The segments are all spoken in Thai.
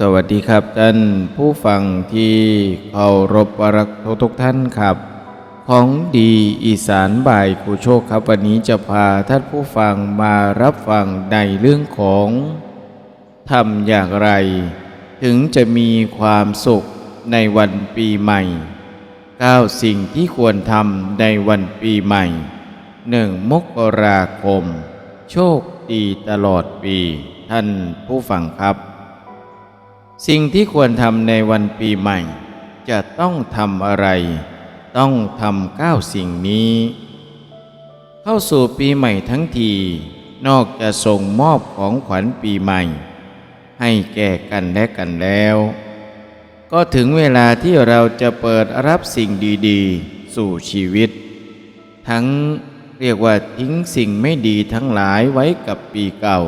สวัสดีครับท่านผู้ฟังที่เคารพรักทุกทุกท่านครับ ของดีอีสานบ่ายกูโชคครับวันนี้จะพาท่านผู้ฟังมารับฟังในเรื่องของทำอย่างไร ถึงจะมีความสุขในวันปีใหม่9สิ่งที่ควรทำในวันปีใหม่ 1. มกราคม โชคดีตลอดปี ท่านผู้ฟังครับ สิ่งที่ควรทำในวันปีใหม่ จะต้องทำอะไร ต้องทำเก้าสิ่งนี้ เข้าสู่ปีใหม่ทั้งที นอกจะส่งมอบของขวัญปีใหม่ ให้แก่กันและกันแล้ว ก็ถึงเวลาที่เราจะเปิดรับสิ่งดีๆ สู่ชีวิต ทั้งเรียกว่าทิ้งสิ่งไม่ดีทั้งหลายไว้กับปีเก่า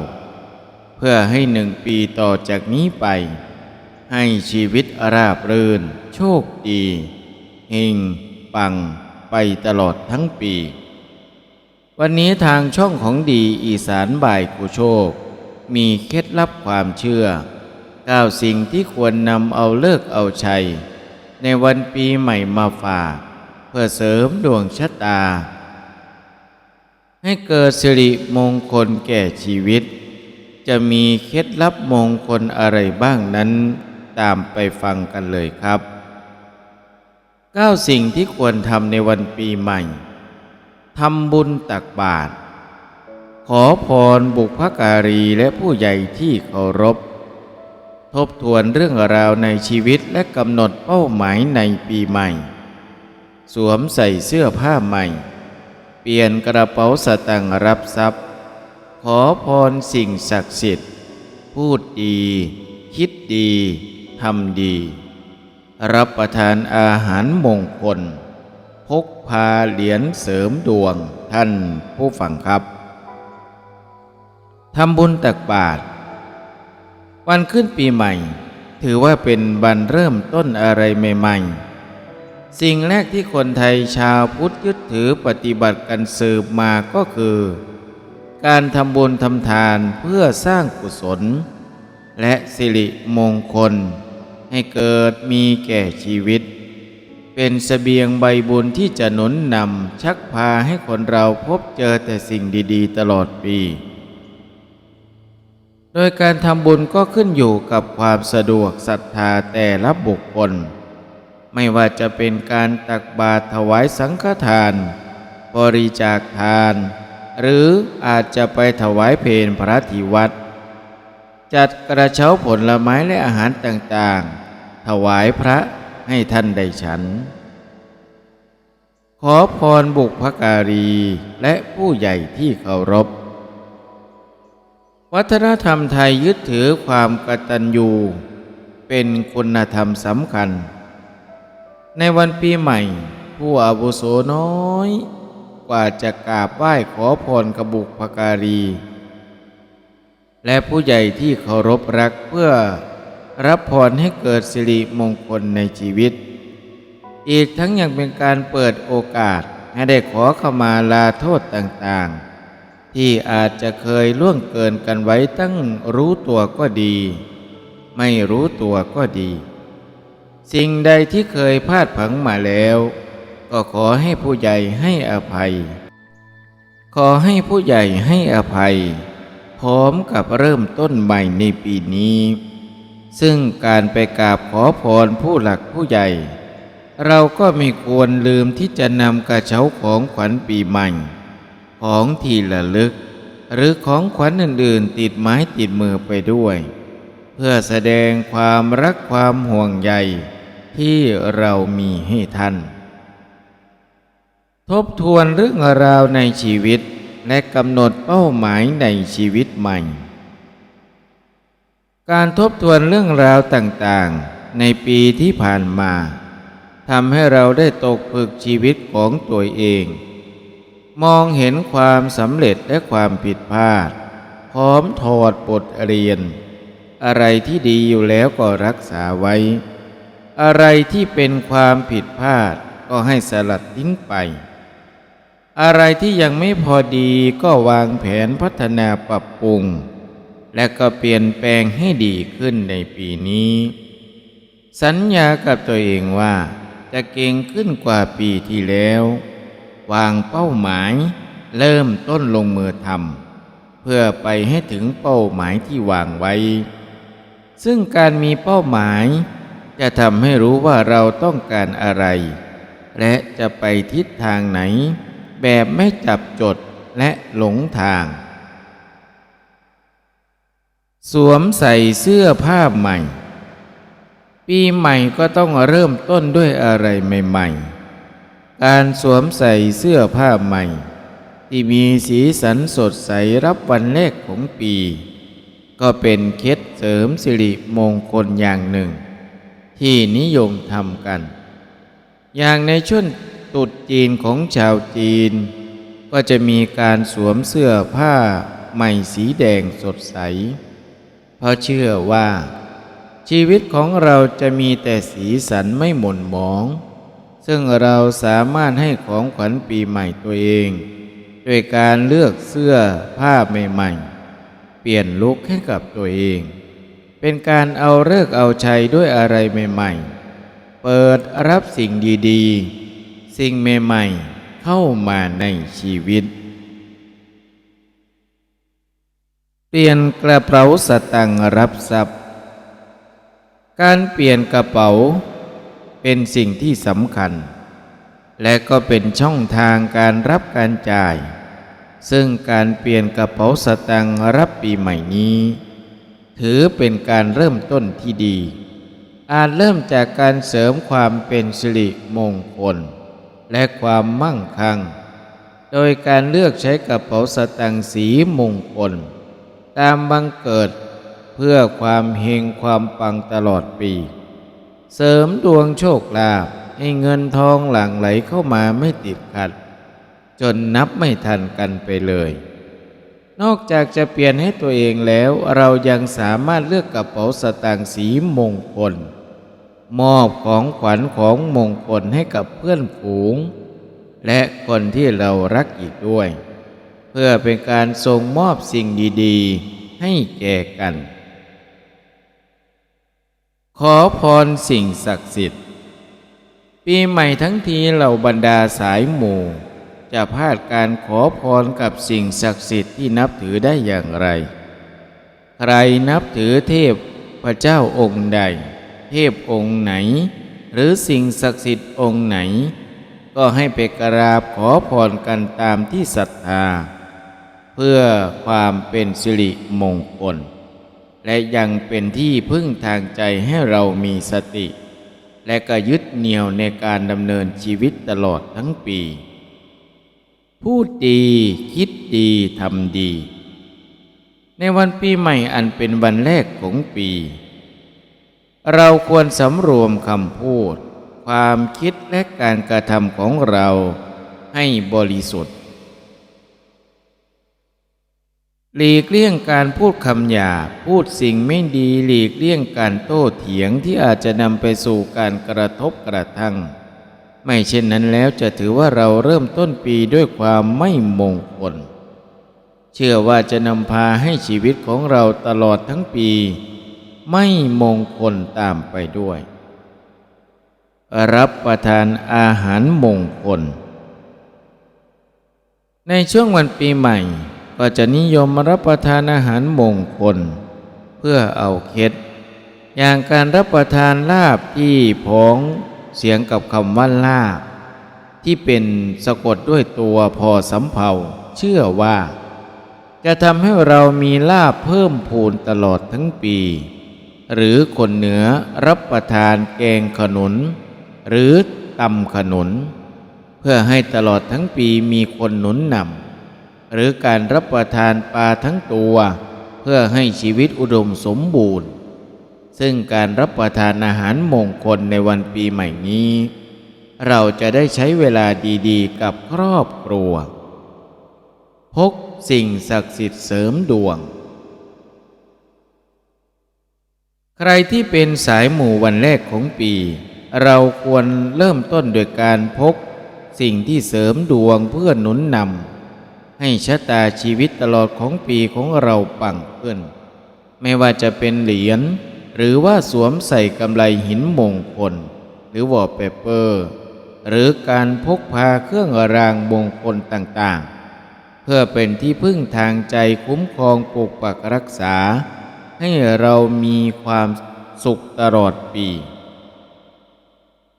เพื่อให้หนึ่งปีต่อจากนี้ไป ให้ชีวิตราบรื่น โชคดีเฮงปังไปตลอดทั้งปี วันนี้ทางช่องของดีอีสานบ่ายกูโชค มีเคล็ดลับความเชื่อก้าสิ่งที่ควรนำเอาเลิกเอาชัย ในวันปีใหม่มาฝาก เพื่อเสริมดวงชะตา ให้เกิดสิริมงคลแก่ชีวิต จะมีเคล็ดลับมงคลอะไรบ้างนั้น ตามไปฟังกันเลยครับ 9 สิ่งที่ควรทำในวันปีใหม่ทำบุญตักบาตรขอพรบุพการีและผู้ใหญ่ที่เคารพ ทบทวนเรื่องราวในชีวิตและกำหนดเป้าหมายในปีใหม่ สวมใส่เสื้อผ้าใหม่ เปลี่ยนกระเป๋าสตางค์รับทรัพย์ ขอพรสิ่งศักดิ์สิทธิ์ พูดดี คิดดี ทำดี รับประทานอาหารมงคล พกพาเหรียญเสริมดวงท่านผู้ฟังครับทำบุญตักบาตรวันขึ้นปีใหม่ ถือว่าเป็นวันเริ่มต้นอะไรใหม่ ๆ สิ่งแรกที่คนไทยชาวพุทธยึดถือปฏิบัติกันสืบมาก็คือ การทำบุญทำทานเพื่อสร้างกุศล และสิริมงคล ให้เกิดมีแก่ชีวิต เป็นสเสบียงใบบุญที่จะหนุนนำชักพาให้คนเราพบเจอแต่สิ่งดีๆ ตลอดปี โดยการทำบุญก็ขึ้นอยู่กับความสะดวกศรัทธาแต่ละบุคคล ไม่ว่าจะเป็นการตักบาตรถวายสังฆทาน บริจาคทาน หรืออาจจะไปถวายเพลพระที่วัด จัดกระเช้าผลไม้และอาหารต่างๆ ถวายพระให้ท่านได้ฉัน ขอพรบุพการีและผู้ใหญ่ที่เคารพ วัฒนธรรมไทยยึดถือความกตัญญูเป็นคุณธรรมสำคัญ ในวันปีใหม่ ผู้อาวุโสน้อย กว่าจะกราบไหว้ขอพรกบบุพการี และผู้ใหญ่ที่เคารพรักเพื่อรับพรให้เกิดสิริมงคลในชีวิต อีกทั้งยังเป็นการเปิดโอกาสให้ได้ขอขมาลาโทษต่างๆ ที่อาจจะเคยล่วงเกินกันไว้ตั้งรู้ตัวก็ดี ไม่รู้ตัวก็ดี สิ่งใดที่เคยพลาดพลังมาแล้ว ก็ขอให้ผู้ใหญ่ให้อภัย ขอให้ผู้ใหญ่ให้อภัย พร้อมกับเริ่มต้นใหม่ในปีนี้ ซึ่งการไปกราบขอพรผู้หลักผู้ใหญ่ เราก็ไม่ควรลืมที่จะนำกระเช้าของขวัญปีใหม่ ของที่ระลึก หรือของขวัญอื่นๆ ติดไม้ติดมือไปด้วย เพื่อแสดงความรักความห่วงใยที่เรามีให้ท่าน ทบทวนเรื่องราวในชีวิต และกำหนดเป้าหมายในชีวิตใหม่ การทบทวนเรื่องราวต่างๆ ในปีที่ผ่านมาทำให้เราได้ตกผึกชีวิตของตัวเอง มองเห็นความสำเร็จและความผิดพลาด พร้อมถอดบทเรียน อะไรที่ดีอยู่แล้วก็รักษาไว้ อะไรที่เป็นความผิดพลาดก็ให้สลัดทิ้งไป อะไรที่ยังไม่พอดีก็วางแผนพัฒนาปรับปรุง และก็เปลี่ยนแปลงให้ดีขึ้นในปีนี้ สัญญากับตัวเองว่า จะเก่งขึ้นกว่าปีที่แล้ว วางเป้าหมาย เริ่มต้นลงมือทำเพื่อไปให้ถึงเป้าหมายที่วางไว้ ซึ่งการมีเป้าหมาย จะทำให้รู้ว่าเราต้องการอะไร และจะไปทิศทางไหน แบบไม่จับจดและหลงทาง สวมใส่เสื้อผ้าใหม่ ปีใหม่ก็ต้องเริ่มต้นด้วยอะไรใหม่ ๆ การสวมใส่เสื้อผ้าใหม่ ที่มีสีสันสดใสรับวันแรกของปี ก็เป็นเคล็ดเสริมสิริมงคลอย่างหนึ่ง ที่นิยมทำกัน อย่างในช่วง ตรุษจีนของชาวจีน ก็จะมีการสวมเสื้อผ้าใหม่สีแดงสดใส เพราะเชื่อว่า ชีวิตของเราจะมีแต่สีสันไม่หม่นหมอง ซึ่งเราสามารถให้ของขวัญปีใหม่ตัวเองด้วยการเลือกเสื้อผ้าใหม่ๆ เปลี่ยนลุคให้กับตัวเอง เป็นการเอาเลิกเอาชัยด้วยอะไรใหม่ ๆ เปิดรับสิ่งดี ๆ สิ่งใหม่ๆเข้ามาในชีวิต เปลี่ยนกระเป๋าสตังค์รับทรัพย์ การเปลี่ยนกระเป๋าเป็นสิ่งที่สำคัญ และก็เป็นช่องทางการรับการจ่าย ซึ่งการเปลี่ยนกระเป๋าสตังค์รับปีใหม่นี้ ถือเป็นการเริ่มต้นที่ดีอาจเริ่มจากการเสริมความเป็นสิริมงคล และความมั่งคั่ง โดยการเลือกใช้กระเป๋าสตังค์สีมงคลตามบังเกิดเพื่อความเฮงความปังตลอดปี เสริมดวงโชคลาภให้เงินทองหลั่งไหลเข้ามาไม่ติดขัด จนนับไม่ทันกันไปเลย นอกจากจะเปลี่ยนให้ตัวเองแล้วเรายังสามารถเลือกกระเป๋าสตางค์สีมงคล มอบของขวัญของมงคลให้กับเพื่อนฝูง และคนที่เรารักอีกด้วย เพื่อเป็นการส่งมอบสิ่งดีๆ ให้แก่กัน ขอพรสิ่งศักดิ์สิทธิ์ ปีใหม่ทั้งทีเหล่าบรรดาสายหมู่ จะพลาดการขอพรกับสิ่งศักดิ์สิทธิ์ที่นับถือได้อย่างไร ใครนับถือเทพพระเจ้าองค์ใด เทพองค์ไหน หรือสิ่งศักดิ์สิทธิ์องค์ไหน ก็ให้ไปกราบขอพรกันตามที่ศรัทธา เพื่อความเป็นสิริมงคล และยังเป็นที่พึ่งทางใจให้เรามีสติ และก็ยึดเหนี่ยวในการดำเนินชีวิตตลอดทั้งปีพูดดีคิดดีทำดี ในวันปีใหม่อันเป็นวันแรกของปี เราควรสำรวมคำพูด ความคิดและการกระทำของเราให้บริสุทธิ์ หลีกเลี่ยงการพูดคำหยาบพูดสิ่งไม่ดีหลีกเลี่ยงการโต้เถียงที่อาจจะนำไปสู่การกระทบกระทั่ง ไม่เช่นนั้นแล้วจะถือว่าเราเริ่มต้นปีด้วยความไม่มงคล เชื่อว่าจะนำพาให้ชีวิตของเราตลอดทั้งปี ไม่มงคลตามไปด้วย รับประทานอาหารมงคล ในช่วงวันปีใหม่ก็จะนิยมรับประทานอาหารมงคล เพื่อเอาเคล็ด อย่างการรับประทานลาบที่พ้องเสียงกับคำว่าลาบ ที่เป็นสะกดด้วยตัวพอสำเพาเชื่อว่า จะทำให้เรามีลาบเพิ่มพูนตลอดทั้งปี หรือคนเหนือรับประทานแกงขนุน หรือตำขนุน เพื่อให้ตลอดทั้งปีมีคนหนุนนำหรือการรับประทานปลาทั้งตัว เพื่อให้ชีวิตอุดมสมบูรณ์ ซึ่งการรับประทานอาหารมงคลในวันปีใหม่นี้ เราจะได้ใช้เวลาดีๆ กับครอบครัว พกสิ่งศักดิ์สิทธิ์เสริมดวง ใครที่เป็นสายหมู่วันแรกของปี เราควรเริ่มต้นโดยการพก สิ่งที่เสริมดวงเพื่อหนุนนำให้ชะตาชีวิตตลอดของปีของเราปังขึ้น ไม่ว่าจะเป็นเหรียญหรือว่าสวมใส่กำไลหินมงคล หรือวอลเปเปอร์ หรือการพกพาเครื่องรางมงคลต่างๆ เพื่อเป็นที่พึ่งทางใจคุ้มครองปกปักรักษา ให้เรามีความสุขตลอดปี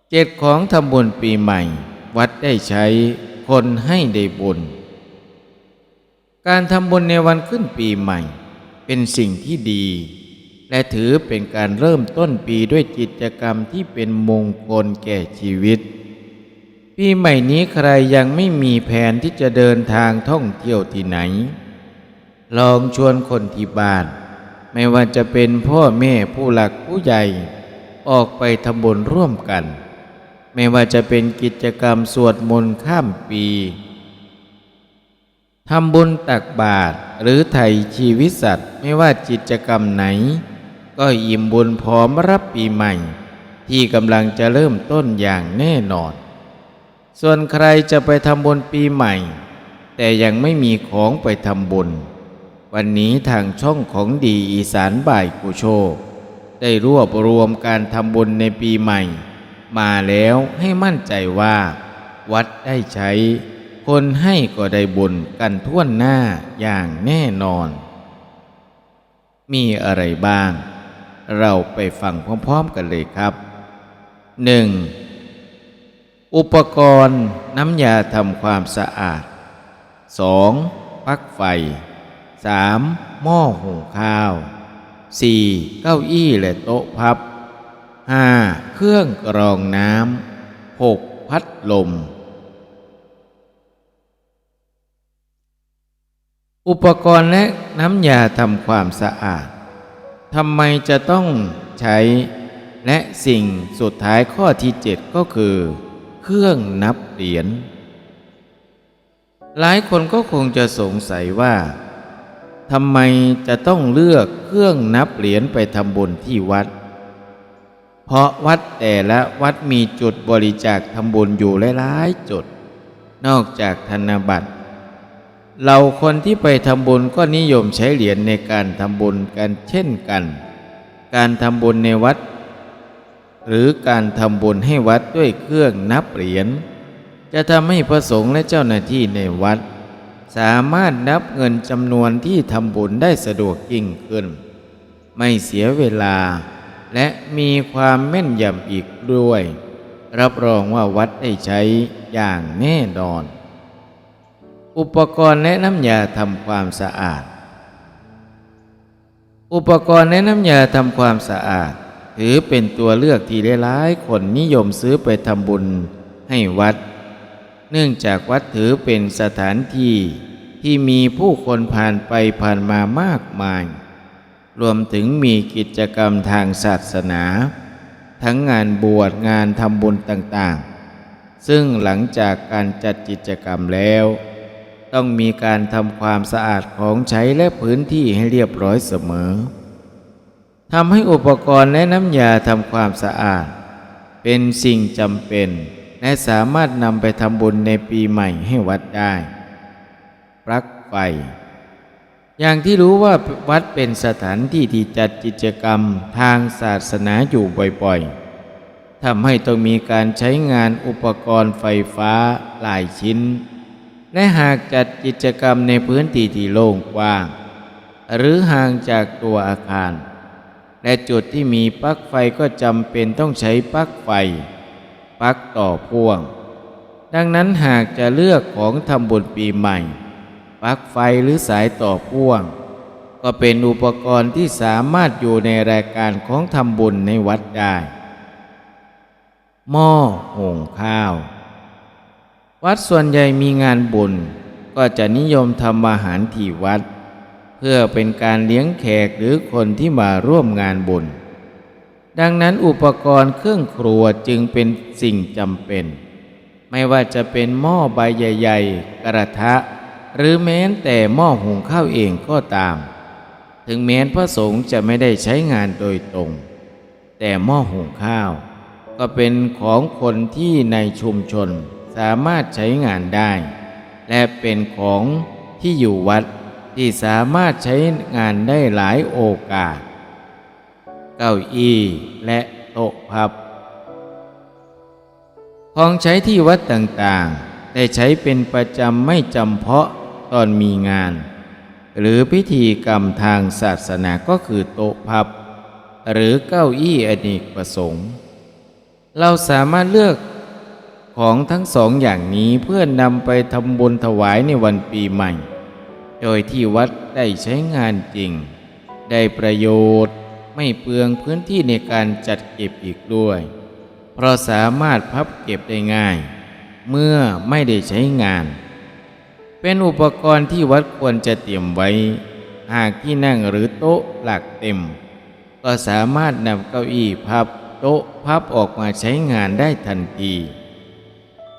เจ็ดของทำบุญปีใหม่ วัดได้ใช้คนให้ได้บุญ การทำบุญในวันขึ้นปีใหม่ เป็นสิ่งที่ดี และถือเป็นการเริ่มต้นปีด้วยกิจกรรมที่เป็นมงคลแก่ชีวิต ปีใหม่นี้ใครยังไม่มีแผนที่จะเดินทางท่องเที่ยวที่ไหน ลองชวนคนที่บ้าน ไม่ว่าจะเป็นพ่อแม่ผู้หลักผู้ใหญ่ ออกไปทำบุญร่วมกัน ไม่ว่าจะเป็นกิจกรรมสวดมนต์ข้ามปีทำบุญตักบาตรหรือไถ่ชีวิตสัตว์ไม่ว่ากิจกรรมไหน ก็อิ่มบุญพร้อมรับปีใหม่ ที่กำลังจะเริ่มต้นอย่างแน่นอน ส่วนใครจะไปทำบุญปีใหม่ แต่ยังไม่มีของไปทำบุญ วันนี้ทางช่องของดีอีสานบ่ายกุโชค ได้รวบรวมการทำบุญในปีใหม่ มาแล้วให้มั่นใจว่า วัดได้ใช้ คนให้ก็ได้บุญกันทั่วหน้าอย่างแน่นอน มีอะไรบ้าง เราไปฟังพร้อมๆกันเลยครับ 1. อุปกรณ์น้ำยาทำความสะอาด 2. ปลั๊กไฟ 3. หม้อหุงข้าว 4. เก้าอี้และโต๊ะพับ 5. เครื่องกรองน้ำ 6. พัดลม อุปกรณ์และน้ำยาทำความสะอาดทำไมจะต้องใช้ และสิ่งสุดท้ายข้อที่ 7 ก็คือ เครื่องนับเหรียญหลายคนก็คงจะสงสัยว่า ทำไมจะต้องเลือกเครื่องนับเหรียญไปทำบุญที่วัด เพราะวัดแต่ละวัดมีจุดบริจาคทำบุญอยู่หลายๆจุด นอกจากธนบัตร เราคนที่ไปทำบุญก็นิยมใช้เหรียญในการทำบุญกันเช่นกัน การทำบุญในวัด หรือการทำบุญให้วัดด้วยเครื่องนับเหรียญจะทำให้พระสงฆ์และเจ้าหน้าที่ในวัด สามารถนับเงินจำนวนที่ทำบุญได้สะดวกยิ่งขึ้น ไม่เสียเวลา และมีความแม่นยำอีกด้วย รับรองว่าวัดได้ใช้อย่างแน่นอน อุปกรณ์และน้ำยาทำความสะอาด อุปกรณ์และน้ำยาทำความสะอาด ถือเป็นตัวเลือกที่หลายๆคนนิยมซื้อไปทำบุญให้วัด เนื่องจากวัดถือเป็นสถานที่ที่มีผู้คนผ่านไปผ่านมามากมาย รวมถึงมีกิจกรรมทางศาสนา ทั้งงานบวชงานทำบุญต่างๆ ซึ่งหลังจากการจัดกิจกรรมแล้ว ต้องมีการทำความสะอาดของใช้และพื้นที่ให้เรียบร้อยเสมอทำให้อุปกรณ์และน้ำยาทำความสะอาด เป็นสิ่งจำเป็น และสามารถนำไปทำบุญในปีใหม่ให้วัดได้ปลั๊กไฟ อย่างที่รู้ว่าวัดเป็นสถานที่ที่จัดกิจกรรมทางศาสนาอยู่บ่อยๆทำให้ต้องมีการใช้งานอุปกรณ์ไฟฟ้าหลายชิ้น และหากจัดกิจกรรมในพื้นที่ที่โล่งกว้าง หรือห่างจากตัวอาคาร และจุดที่มีปลั๊กไฟก็จำเป็นต้องใช้ปลั๊กไฟ ปักต่อพ่วง ดังนั้นหากจะเลือกของทำบุญปีใหม่ ปักไฟหรือสายต่อพ่วง ก็เป็นอุปกรณ์ที่สามารถอยู่ในรายการของทำบุญในวัดได้ หม้อหุงข้าว วัดส่วนใหญ่มีงานบุญ ก็จะนิยมทำอาหารที่วัด เพื่อเป็นการเลี้ยงแขกหรือคนที่มาร่วมงานบุญ ดังนั้นอุปกรณ์เครื่องครัวจึงเป็นสิ่งจำเป็น ไม่ว่าจะเป็นหม้อใบใหญ่ๆ กระทะ หรือแม้แต่หม้อหุงข้าวเองก็ตาม ถึงแม้นพระสงฆ์จะไม่ได้ใช้งานโดยตรง แต่หม้อหุงข้าว ก็เป็นของคนที่ในชุมชนสามารถใช้งานได้ และเป็นของที่อยู่วัดที่สามารถใช้งานได้หลายโอกาส เก้าอี้และโต๊ะพับ ของใช้ที่วัดต่างๆ ได้ใช้เป็นประจำไม่จำเพาะตอนมีงาน หรือพิธีกรรมทางศาสนาก็คือโต๊ะพับ หรือเก้าอี้อเนกประสงค์ เราสามารถเลือกของทั้งสองอย่างนี้เพื่อนำไปทำบุญถวายในวันปีใหม่ โดยที่วัดได้ใช้งานจริง ได้ประโยชน์ ไม่เปลืองพื้นที่ในการจัดเก็บอีกด้วย เพราะสามารถพับเก็บได้ง่าย เมื่อไม่ได้ใช้งาน เป็นอุปกรณ์ที่วัดควรจะเตรียมไว้ หากที่นั่งหรือโต๊ะหลักเต็ม ก็สามารถนำเก้าอี้พับโต๊ะพับออกมาใช้งานได้ทันที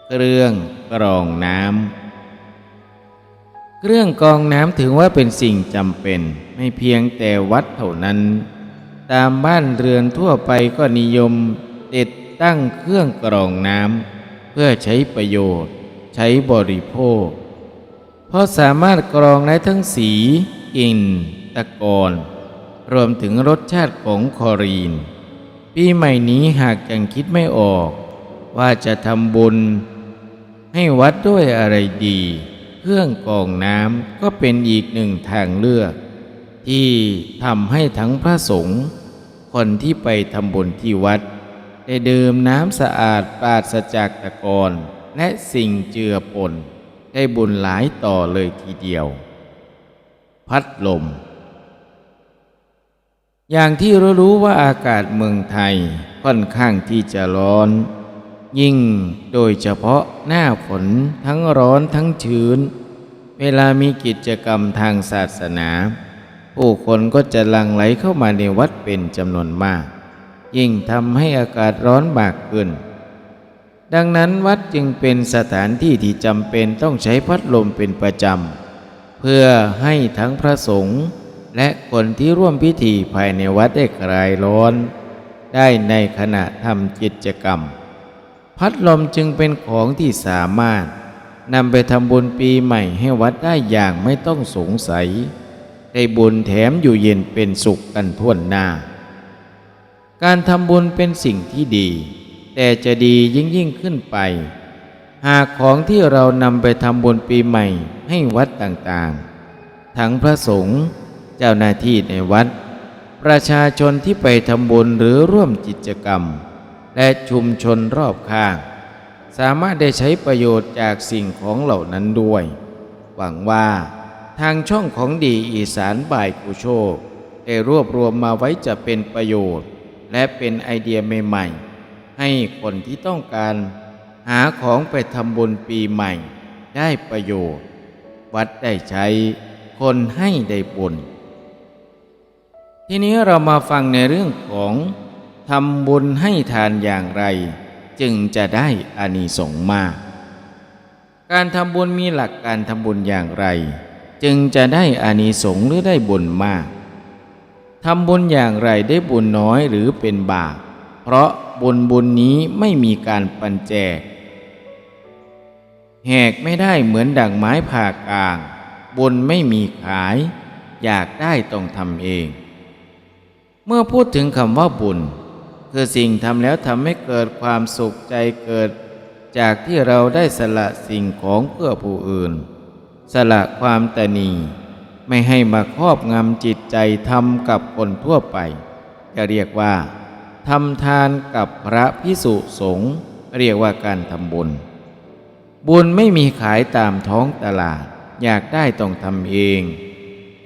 เครื่องกรองน้ำเครื่องกรองน้ำถือว่าเป็นสิ่งจำเป็นไม่เพียงแต่วัดเท่านั้น ตามบ้านเรือนทั่วไปก็นิยมติดตั้งเครื่องกรองน้ำเพื่อใช้ประโยชน์ ใช้บริโภค เพราะสามารถกรองได้ทั้งสีกลิ่นตะกอนรวมถึงรสชาติของคอรีน ปีใหม่นี้หากยังคิดไม่ออก ว่าจะทำบุญ ให้วัดด้วยอะไรดี เครื่องกรองน้ำก็เป็นอีกหนึ่งทางเลือก ที่ทำให้ทั้งพระสงฆ์คนที่ไปทำบุญที่วัด ได้ดื่มน้ำสะอาดปราศจากตะกอนและสิ่งเจือปน ได้บุญหลายต่อเลยทีเดียว พัดลม อย่างที่เรารู้ว่าอากาศเมืองไทยค่อนข้างที่จะร้อน ยิ่งโดยเฉพาะหน้าฝนทั้งร้อนทั้งชื้น เวลามีกิจกรรมทางศาสนา ผู้คนก็จะหลั่งไหลเข้ามาในวัดเป็นจำนวนมาก ยิ่งทำให้อากาศร้อนมากขึ้น ดังนั้นวัดจึงเป็นสถานที่ที่จำเป็นต้องใช้พัดลมเป็นประจำ เพื่อให้ทั้งพระสงฆ์และคนที่ร่วมพิธีภายในวัดได้คลายร้อน ได้ในขณะทำกิจกรรม พัดลมจึงเป็นของที่สามารถนำไปทำบุญปีใหม่ให้วัดได้อย่างไม่ต้องสงสัย ได้บุญแถมอยู่เย็นเป็นสุขกันทั่วหน้า การทำบุญเป็นสิ่งที่ดี แต่จะดียิ่งยิ่งขึ้นไป หากของที่เรานำไปทำบุญปีใหม่ให้วัดต่างๆ ทั้งพระสงฆ์เจ้าหน้าที่ในวัด ประชาชนที่ไปทำบุญหรือร่วมกิจกรรม และชุมชนรอบข้าง สามารถได้ใช้ประโยชน์จากสิ่งของเหล่านั้นด้วย หวังว่า ทางช่องของดีอีสานบ่ายกุโชคได้รวบรวมมาไว้จะเป็นประโยชน์ และเป็นไอเดียใหม่ๆ ให้คนที่ต้องการ หาของไปทำบุญปีใหม่ ได้ประโยชน์ วัดได้ใช้ คนให้ได้บุญ ทีนี้เรามาฟังในเรื่องของทำบุญให้ทานอย่างไร จึงจะได้อานิสงส์มาก การทำบุญมีหลักการทำบุญอย่างไร จึงจะได้อานิสงส์หรือได้บุญมากทำบุญอย่างไรได้บุญน้อยหรือเป็นบาปเพราะบุญบุญนี้ไม่มีการปันแจก แหกไม่ได้เหมือนดั่งไม้ผ่ากลาง บุญไม่มีขาย อยากได้ต้องทำเอง เมื่อพูดถึงคำว่าบุญ คือสิ่งทำแล้วทำให้เกิดความสุขใจเกิด จากที่เราได้สละสิ่งของเพื่อผู้อื่น สละความตนีไม่ให้มาครอบงำจิตใจทำกับคนทั่วไป จะเรียกว่าทำทานกับพระพิสุสงฆ์เรียกว่าการทำบุญ บุญไม่มีขายตามท้องตลาด อยากได้ต้องทำเอง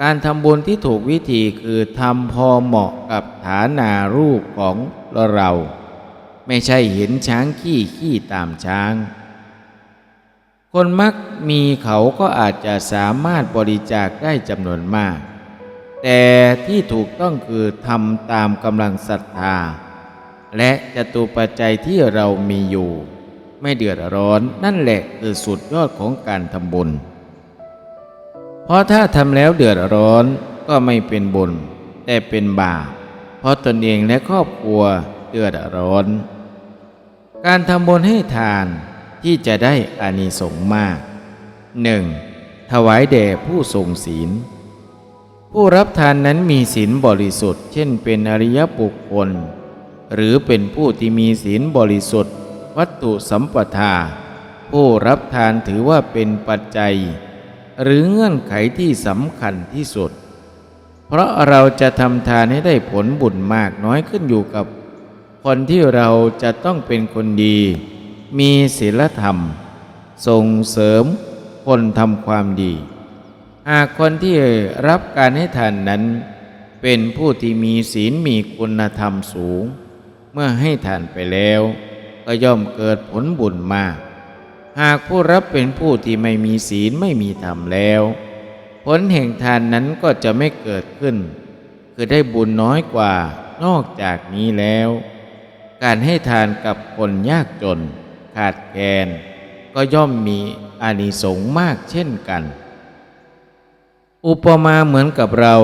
การทำบุญที่ถูกวิธีคือทำพอเหมาะกับฐานารูปของเรา ไม่ใช่เห็นช้างขี้ขี้ตามช้าง คนมักมีเขาก็อาจจะสามารถบริจาคได้จำนวนมาก แต่ที่ถูกต้องคือทำตามกำลังศรัทธา และจตุปัจจัยที่เรามีอยู่ ไม่เดือดร้อนนั่นแหละคือสุดยอดของการทำบุญ เพราะถ้าทำแล้วเดือดร้อนก็ไม่เป็นบุญ แต่เป็นบาปเพราะตนเองและครอบครัวเดือดร้อน การทำบุญให้ทาน ที่จะได้อานิสงส์มาก 1. ถวายแด่ผู้ทรงศีล ผู้รับทานนั้นมีศีลบริสุทธิ์ เช่นเป็นอริยบุคคล หรือเป็นผู้ที่มีศีลบริสุทธิ์ วัตถุสัมปทา ผู้รับทานถือว่าเป็นปัจจัย หรือเงื่อนไขที่สำคัญที่สุด เพราะเราจะทำทานให้ได้ผลบุญมากน้อยขึ้นอยู่กับ คนที่เราจะต้องเป็นคนดี มีศีลธรรม ส่งเสริมคนทำความดี หากคนที่รับการให้ทานนั้น เป็นผู้ที่มีศีลมีคุณธรรมสูง เมื่อให้ทานไปแล้ว ก็ย่อมเกิดผลบุญมาก หากผู้รับเป็นผู้ที่ไม่มีศีลไม่มีธรรมแล้ว ผลแห่งทานนั้นก็จะไม่เกิดขึ้น คือได้บุญน้อยกว่านอกจากนี้แล้ว การให้ทานกับคนยากจน ขาดแคลนก็ย่อมมีอานิสงส์มากเช่นกัน อุปมาเหมือนกับเรา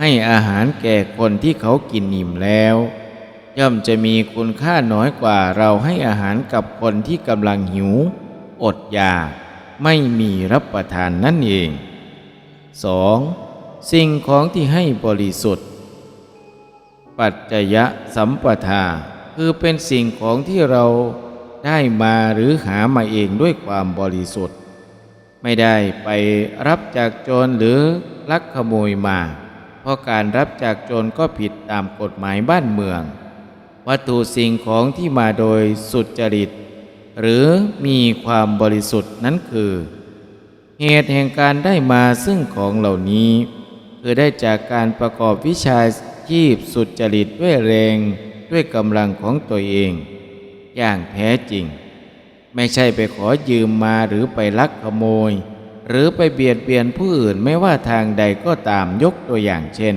ให้อาหารแก่คนที่เขากินอิ่มแล้ว ย่อมจะมีคุณค่าน้อยกว่าเราให้อาหารกับคนที่กำลังหิว อดอยากไม่มีรับประทานนั่นเอง 2. สิ่งของที่ให้บริสุทธิ์ ปัจจยะสัมปทาคือเป็นสิ่งของที่เรา ได้มาหรือหามาเองด้วยความบริสุทธิ์ ไม่ได้ไปรับจากโจรหรือลักขโมยมา เพราะการรับจากโจรก็ผิดตามกฎหมายบ้านเมือง วัตถุสิ่งของที่มาโดยสุจริต หรือมีความบริสุทธิ์นั้นคือ เหตุแห่งการได้มาซึ่งของเหล่านี้ คือได้จากการประกอบวิชาชีพสุจริตด้วยแรงด้วยกำลังของตัวเอง อย่างแท้จริง ไม่ใช่ไปขอยืมมาหรือไปลักขโมย หรือไปเบียดเบียนผู้อื่นไม่ว่าทางใดก็ตามยกตัวอย่างเช่น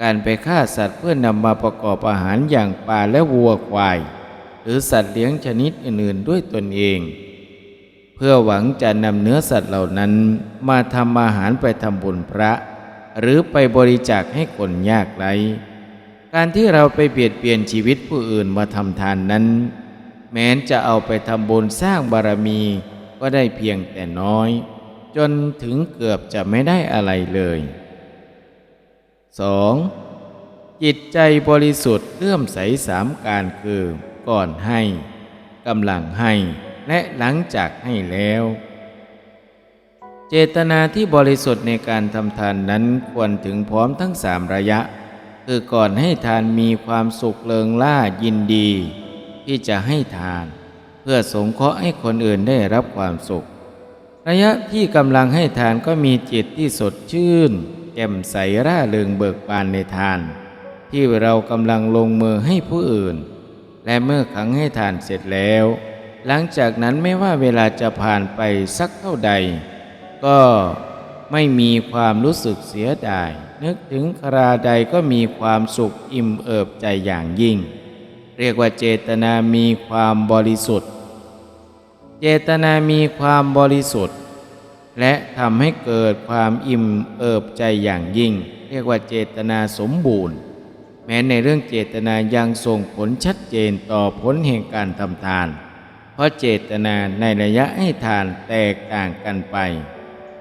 การไปฆ่าสัตว์เพื่อนำมาประกอบอาหารอย่างปลาและวัวควาย หรือสัตว์เลี้ยงชนิดอื่นๆด้วยตนเอง เพื่อหวังจะนำเนื้อสัตว์เหล่านั้นมาทำอาหารไปทำบุญพระ หรือไปบริจาคให้คนยากไร้ การที่เราไปเบียดเบียนชีวิตผู้อื่นมาทำทานนั้น แม้นจะเอาไปทำบุญสร้างบารมีก็ได้เพียงแต่น้อย จนถึงเกือบจะไม่ได้อะไรเลย 2. จิตใจบริสุทธิ์เลื่อมใสสามการคือ ก่อนให้กำลังให้และหลังจากให้แล้ว เจตนาที่บริสุทธิ์ในการทำทานนั้นควรถึงพร้อมทั้งสามระยะ คือก่อนให้ทานมีความสุขเลิงล่ายินดี ที่จะให้ทาน เพื่อสงเคราะห์ให้คนอื่นได้รับความสุข ระยะที่กำลังให้ทานก็มีจิตที่สดชื่น แจ่มใสร่าเริงเบิกบานในทาน ที่เรากำลังลงมือให้ผู้อื่น และเมื่อครั้งให้ทานเสร็จแล้ว หลังจากนั้นไม่ว่าเวลาจะผ่านไปสักเท่าใด ก็ ไม่มีความรู้สึกเสียดาย นึกถึงคราใดก็มีความสุขอิ่มเอิบใจอย่างยิ่ง เรียกว่าเจตนามีความบริสุทธิ์ เจตนามีความบริสุทธิ์ และทำให้เกิดความอิ่มเอิบใจอย่างยิ่ง เรียกว่าเจตนาสมบูรณ์ แม้ในเรื่องเจตนายังส่งผลชัดเจนต่อผลแห่งการทำทาน เพราะเจตนาในระยะให้ทานแตกต่างกันไป